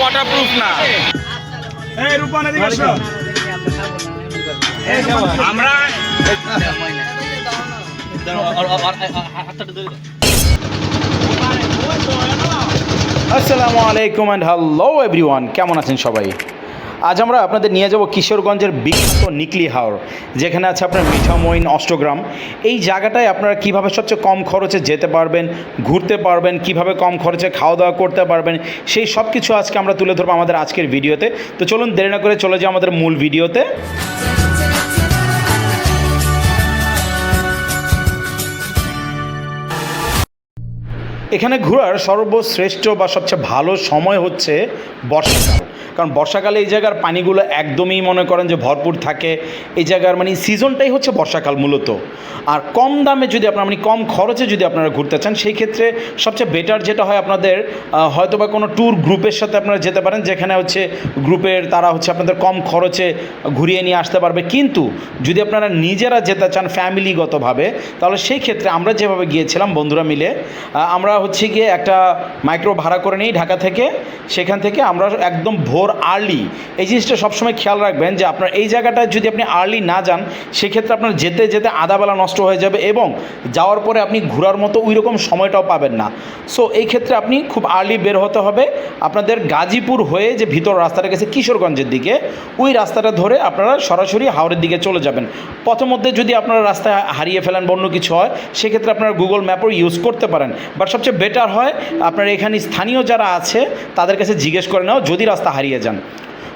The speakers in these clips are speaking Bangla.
ওয়াটারপ্রুফ না। এই আসো। আমরা আসসালামু আলাইকুম অ্যান্ড হ্যালো এভরিওয়ান কেমন আছেন সবাই? আজ আমরা আপনাদের নিয়ে যাব কিশোরগঞ্জের বিখ্যাত নিকলি হাওর, যেখানে আছে আপনার মিঠামইন অষ্টগ্রাম। এই জায়গাটায় আপনারা কীভাবে সবচেয়ে কম খরচে যেতে পারবেন, ঘুরতে পারবেন, কীভাবে কম খরচে খাওয়া দাওয়া করতে পারবেন, সেই সব কিছু আজকে আমরা তুলে ধরবো আমাদের আজকের ভিডিওতে। তো চলুন দেরি না করে চলে যাই আমাদের মূল ভিডিওতে। এখানে ঘোরার সর্বশ্রেষ্ঠ বা সবচেয়ে ভালো সময় হচ্ছে বর্ষাকাল। কারণ বর্ষাকালে এই জায়গার পানিগুলো একদমই মনে করেন যে ভরপুর থাকে। এই জায়গার মানে সিজনটাই হচ্ছে বর্ষাকাল মূলত। আর কম দামে যদি আপনারা মানে কম খরচে যদি আপনারা ঘুরতে চান, সেই ক্ষেত্রে সবচেয়ে বেটার যেটা হয় আপনাদের হয়তো বা কোনো ট্যুর গ্রুপের সাথে আপনারা যেতে পারেন, যেখানে হচ্ছে গ্রুপের তারা হচ্ছে আপনাদের কম খরচে ঘুরিয়ে নিয়ে আসতে পারবে। কিন্তু যদি আপনারা নিজেরা যেতে চান ফ্যামিলিগতভাবে তাহলে সেই ক্ষেত্রে আমরা যেভাবে গিয়েছিলাম বন্ধুরা মিলে আমরা হচ্ছে গিয়ে একটা মাইক্রো ভাড়া করে নিই ঢাকা থেকে। সেখান থেকে আমরা একদম ভোর আর্লি। এই জিনিসটা সবসময় খেয়াল রাখবেন যে আপনার এই জায়গাটায় যদি আপনি আর্লি না যান, সেক্ষেত্রে আপনার যেতে যেতে আধা বেলা নষ্ট হয়ে যাবে এবং যাওয়ার পরে আপনি ঘোরার মতো ওই রকম সময়টাও পাবেন না। সো এই ক্ষেত্রে আপনি খুব আর্লি বের হতে হবে। আপনাদের গাজীপুর হয়ে যে ভিতর রাস্তাটা গেছে কিশোরগঞ্জের দিকে, ওই রাস্তাটা ধরে আপনারা সরাসরি হাওড়ের দিকে চলে যাবেন। পথমধ্যে যদি আপনারা রাস্তায় হারিয়ে ফেলেন বা অন্য কিছু হয়, সেক্ষেত্রে আপনারা গুগল ম্যাপও ইউজ করতে পারেন। বাট সবচেয়ে বেটার হয়, আপনার এখানে স্থানীয় যারা আছে, তাদের কাছে জিজ্ঞেস করে নাও, যদি রাস্তা হারিয়ে যান।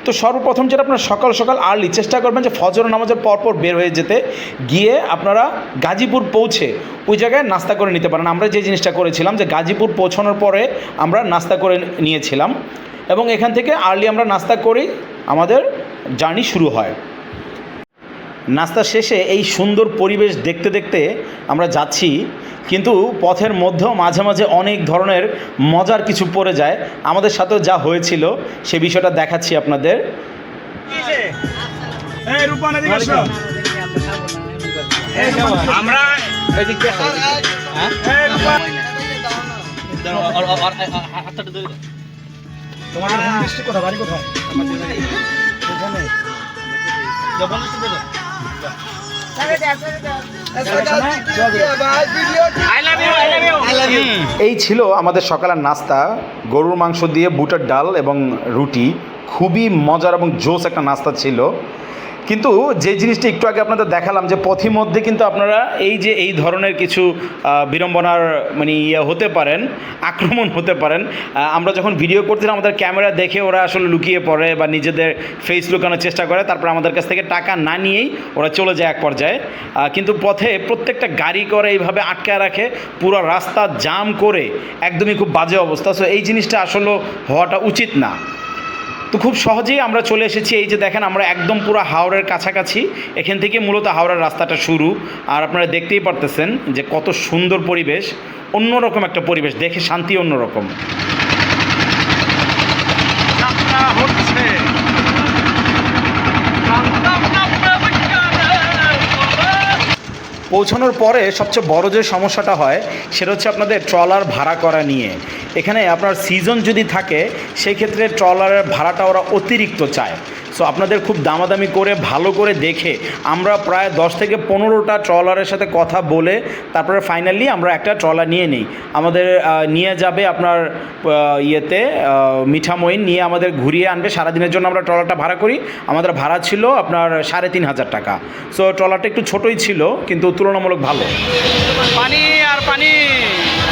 তো সর্বপ্রথম যেটা আপনারা সকাল সকাল আর্লি চেষ্টা করবেন যে ফজর নামাজের পরপর বের হয়ে যেতে, গিয়ে আপনারা গাজীপুর পৌঁছে ওই জায়গায় নাস্তা করে নিতে পারেন। আমরা যে জিনিসটা করেছিলাম যে গাজীপুর পৌঁছানোর পরে আমরা নাস্তা করে নিয়েছিলাম এবং এখান থেকে আর্লি আমরা নাস্তা করি, আমাদের জার্নি শুরু হয়। নাস্তা শেষে এই সুন্দর পরিবেশ দেখতে দেখতে আমরা যাচ্ছি কিন্তু পথের মধ্যেও মাঝে মাঝে অনেক ধরনের মজার কিছু পড়ে যায়। আমাদের সাথেও যা হয়েছিল সে বিষয়টা দেখাচ্ছি আপনাদের। এই রূপা আমরা তোমাদের হোম কোথায়? বাড়ি কোথায়? এই ছিল আমাদের সকালের নাস্তা। গরুর মাংস দিয়ে, বুটার ডাল এবং রুটি। খুবই মজার এবং জোস একটা নাস্তা ছিল। কিন্তু যে জিনিসটা একটু আগে আপনাদের দেখালাম যে পথিমধ্যে কিন্তু আপনারা এই যে এই ধরনের কিছু বিড়ম্বনার মানে ইয়ে হতে পারেন, আক্রমণ হতে পারেন আমরা যখন ভিডিও করছিলাম, আমাদের ক্যামেরা দেখে ওরা আসলে লুকিয়ে পড়ে বা নিজেদের ফেস লুকানোর চেষ্টা করে, তারপর আমাদের কাছ থেকে টাকা না নিয়েই ওরা চলে যায় এক পর্যায়ে। কিন্তু পথে প্রত্যেকটা গাড়ি করে এইভাবে আটকে রাখে, পুরো রাস্তা জাম করে, একদমই খুব বাজে অবস্থা। সো এই জিনিসটা আসলে হওয়াটা উচিত না। তো খুব সহজেই আমরা চলে এসেছি। এই যে দেখেন আমরা একদম পুরো হাওড়ের কাছাকাছি। এখান থেকে মূলত হাওড়ার রাস্তাটা শুরু। আর আপনারা দেখতেই পারতেছেন যে কত সুন্দর পরিবেশ অন্যরকম একটা পরিবেশ। দেখে শান্তি অন্যরকম। পৌঁছানোর পরে সবচেয়ে বড় যে সমস্যাটা হয় সেটা হচ্ছে আপনাদের ট্রলার ভাড়া করা নিয়ে। এখানে আপনার সিজন যদি থাকে সেই ক্ষেত্রে ট্রলারের ভাড়াটা ওরা অতিরিক্ত চায়। সো আপনাদের খুব দামাদামি করে, ভালো করে দেখে, আমরা প্রায় দশ থেকে পনেরোটা ট্রলারের সাথে কথা বলে, তারপরে ফাইনালি আমরা একটা ট্রলার নিয়ে নিই। আমাদের নিয়ে যাবে আপনার ইয়েতে মিঠামইন নিয়ে আমাদের ঘুরিয়ে আনবে। সারাদিনের জন্য আমরা ট্রলারটা ভাড়া করি। আমাদের ভাড়া ছিল আপনার সাড়ে তিন হাজার টাকা। সো ট্রলারটা একটু ছোটোই ছিল, কিন্তু তুলনামূলক ভালো। পানি আর পানি,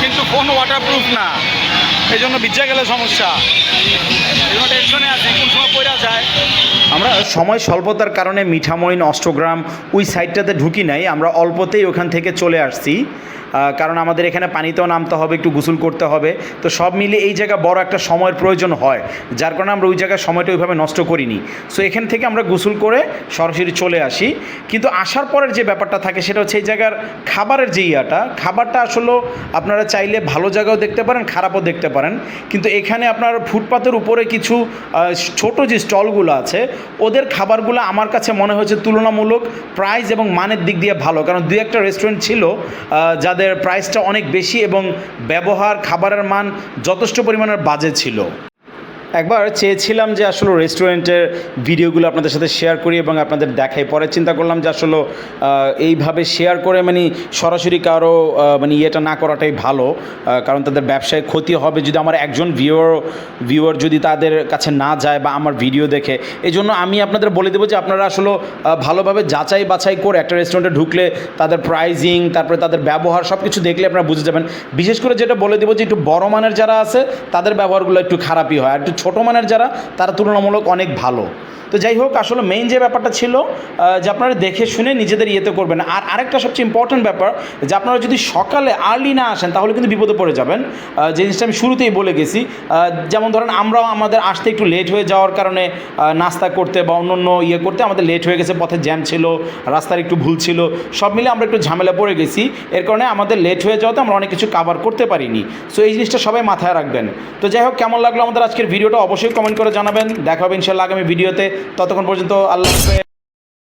কিন্তু কোন ওয়াটারপ্রুফ না। এই জন্য ভিজে গেলে সমস্যা। টেনশনে আছে কোন সময় পড়া যায়? আমরা সময় স্বল্পতার কারণে মিঠামইন অষ্টগ্রাম ওই সাইডটাতে ঢুকি নাই আমরা অল্পতেই ওখান থেকে চলে আসছি। কারণ আমাদের এখানে পানিতেও নামতে হবে একটু গোসল করতে হবে। তো সব মিলে এই জায়গা বড় একটা সময়ের প্রয়োজন হয় যার কারণে আমরা ওই জায়গায় সময়টা ওইভাবে নষ্ট করিনি। সো এখান থেকে আমরা গোসল করে সরাসরি চলে আসি। কিন্তু আসার পরের যে ব্যাপারটা থাকে সেটা হচ্ছে এই জায়গার খাবারের যে ইয়াটা খাবারটা আসলে আপনারা চাইলে ভালো জায়গাও দেখতে পারেন খারাপও দেখতে পারেন। কিন্তু এখানে আপনার ফুটপাতের উপরে কিছু ছোট যে স্টলগুলো আছে, ওদের খাবারগুলো আমার কাছে মনে হয়েছে তুলনামূলক প্রাইস এবং মানের দিক দিয়ে ভালো। কারণ দুই একটা রেস্টুরেন্ট ছিল যাদের প্রাইসটা অনেক বেশি এবং ব্যবহার, খাবারের মান যথেষ্ট পরিমাণের বাজে ছিল। একবার চেয়েছিলাম যে আসলে রেস্টুরেন্টের ভিডিওগুলো আপনাদের সাথে শেয়ার করি এবং আপনাদের দেখাই। পরে চিন্তা করলাম যে আসলে এইভাবে শেয়ার করে মানে সরাসরি কারও মানে ইয়েটা না করাটাই ভালো কারণ তাদের ব্যবসায় ক্ষতি হবে যদি আমার একজন ভিউয়ার ভিউয়ার যদি তাদের কাছে না যায় বা আমার ভিডিও দেখে। এই জন্য আমি আপনাদের বলে দেবো যে আপনারা আসলে ভালোভাবে যাচাই বাছাই করে একটা রেস্টুরেন্টে ঢুকলে তাদের প্রাইজিং তারপরে তাদের ব্যবহার সব কিছু দেখলে আপনারা বুঝে যাবেন। বিশেষ করে যেটা বলে দেবো যে একটু বড় মানের যারা আছে, তাদের ব্যবহারগুলো একটু খারাপই হয়। আর একটু ছোটো মানের যারা তারা তুলনামূলক অনেক ভালো। তো যাই হোক, আসলে মেইন যে ব্যাপারটা ছিল যে আপনারা দেখে শুনে নিজেদের ইয়েতে করবেন। আর আরেকটা সবচেয়ে ইম্পর্ট্যান্ট ব্যাপার, যে আপনারা যদি সকালে আর্লি না আসেন, তাহলে কিন্তু বিপদে পড়ে যাবেন। যে জিনিসটা আমি শুরুতেই বলে গেছি যেমন ধরেন আমরাও আমাদের আসতে একটু লেট হয়ে যাওয়ার কারণে নাস্তা করতে বা অন্য অন্য ইয়ে করতে আমাদের লেট হয়ে গেছে, পথে জ্যাম ছিল, রাস্তার একটু ভুল ছিল, সব মিলে আমরা একটু ঝামেলা পড়ে গেছি। এর কারণে আমাদের লেট হয়ে যাওয়াতে আমরা অনেক কিছু কাভার করতে পারিনি। সো এই জিনিসটা সবাই মাথায় রাখবেন। তো যাই হোক, কেমন লাগল আমাদের আজকের ভিডিওটা অবশ্যই কমেন্ট করে জানাবেন। দেখা হবে ইনশাল্লাহ আগামী ভিডিওতে ততক্ষণ পর্যন্ত আল্লাহ